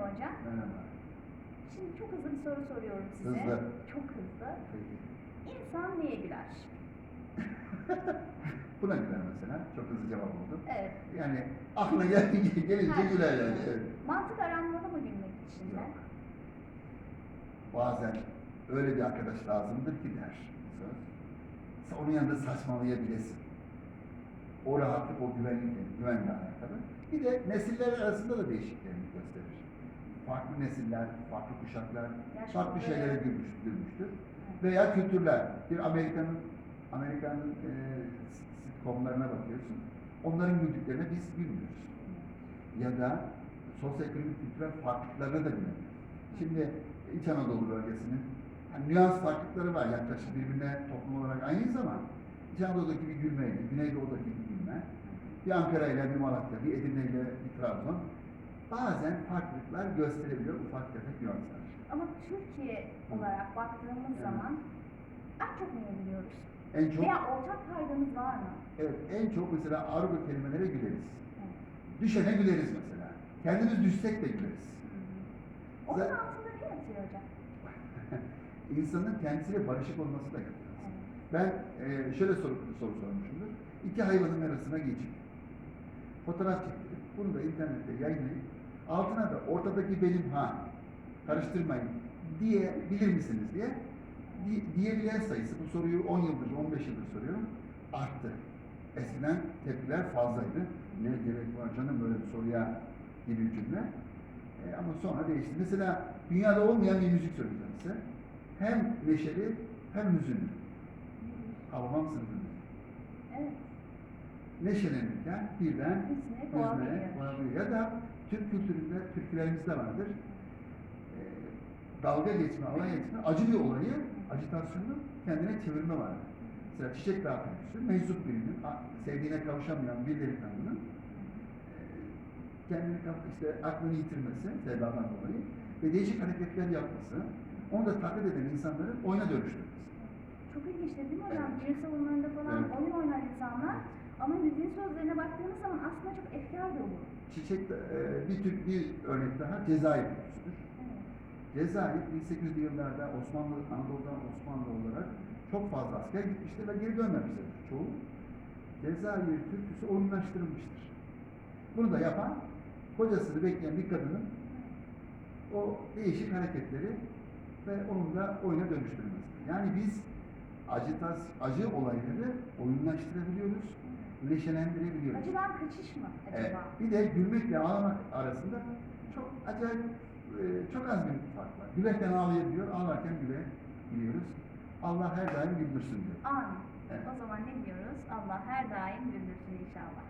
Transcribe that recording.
Merhaba hocam. Merhaba. Şimdi çok hızlı bir soru soruyorum size. Hızlı. Çok hızlı. Peki. İnsan neye güler? Buna güler mesela. Çok hızlı cevap oldu. Evet. Yani aklına gel, gelince güler yani. Evet. Mantık aranmalı mı gülmek için de? Bazen öyle bir arkadaş lazımdır ki der. Sen Onun yanında saçmalayabilesin. O rahatlık, o güvenlik, güvenle alakalı. Bir de nesiller arasında da değişikliklerini gösterir. Farklı nesiller, farklı kuşaklar, Yaş farklı şeylere gülmüş, gülmüştür. Veya kültürler. Bir Amerika'nın Amerika'nın e, sitcomlarına bakıyorsun. Onların güldüklerine biz gülmüyoruz. Ya da sosyoekonomik kültürel farklılıklarına da gülmüyoruz. Şimdi İç Anadolu bölgesinin hani nüans farklılıkları var. Yaklaşık birbirine toplum olarak aynıyız ama İç Anadolu'daki bir gülmeyle, Güneydoğu'daki bir gülme, bir Ankara ile bir Malatya, bir Edirne ile bir Trabzon bazen farklılıklar gösterebiliyor ufak tefek nüanslar. Ama Türkiye olarak baktığımız Evet. zaman en çok neye gülüyoruz? En çok Veya ortak paydamız var mı? evet en çok mesela argo kelimelere güleriz. Evet. Düşene güleriz mesela. Kendimiz düşsek de güleriz. Onun Zaten- altında ne yatıyor hocam? İnsanın kendisiyle barışık olması da gerekiyor. Evet. Ben e, şöyle soru, soru sormuşumdur. İki hayvanın arasına geçip fotoğraf çektirip bunu da internette yayınlayıp altına da ortadaki benim ha karıştırmayın diyebilir misiniz diye di- diyebilen sayısı bu soruyu 10 yıldır 15 yıldır soruyorum arttı. Eskiden tepkiler fazlaydı. Ne gerek var canım böyle bir soruya gibi bir cümle. E, ama sonra değişti. Mesela dünyada olmayan bir müzik söyleyeceğim size. Hem neşeli hem hüzünlü. Hababam sınıfı müziği. Evet. Neşelenirken birden hüzne varıyor. Ya da Türk kültüründe, türkülerimizde vardır. E, dalga geçme, alay geçme, acı bir olayı, acitasyonu kendine çevirme vardır. Mesela Çiçek Dağı türküsü, meczup birinin, sevdiğine kavuşamayan bir delikanlının e, kendini işte aklını yitirmesi sevdadan dolayı ve değişik hareketler yapması, onu da taklit eden insanların oyuna dönüştürmesi. Çok ilginç değil mi hocam? Düğün salonlarında falan Evet. oyun oynar insanlar. Ama müziğin sözlerine baktığınız zaman aslında çok efkar dolu. Çiçek e, bir tür bir örnek daha Cezayir türküsüdür. Cezayir 1800'lü yıllarda Osmanlı, Anadolu'dan Osmanlı olarak çok fazla asker gitmiştir ve geri dönmemiştir çoğu. Cezayir türküsü oyunlaştırılmıştır. Bunu da yapan kocasını bekleyen bir kadının o değişik hareketleri ve onun da oyuna dönüştürmesi. Yani biz acıtas, acı olayları oyunlaştırabiliyoruz, neşelendirebiliyoruz. Acıdan kaçış mı acaba? Evet. Bir de gülmekle ağlamak arasında çok acayip, e, çok az bir fark var. Gülerken ağlayabiliyor, ağlarken güle, gülüyoruz. Allah her daim güldürsün diyor. Amin. Evet. O zaman ne diyoruz? Allah her daim güldürsün inşallah.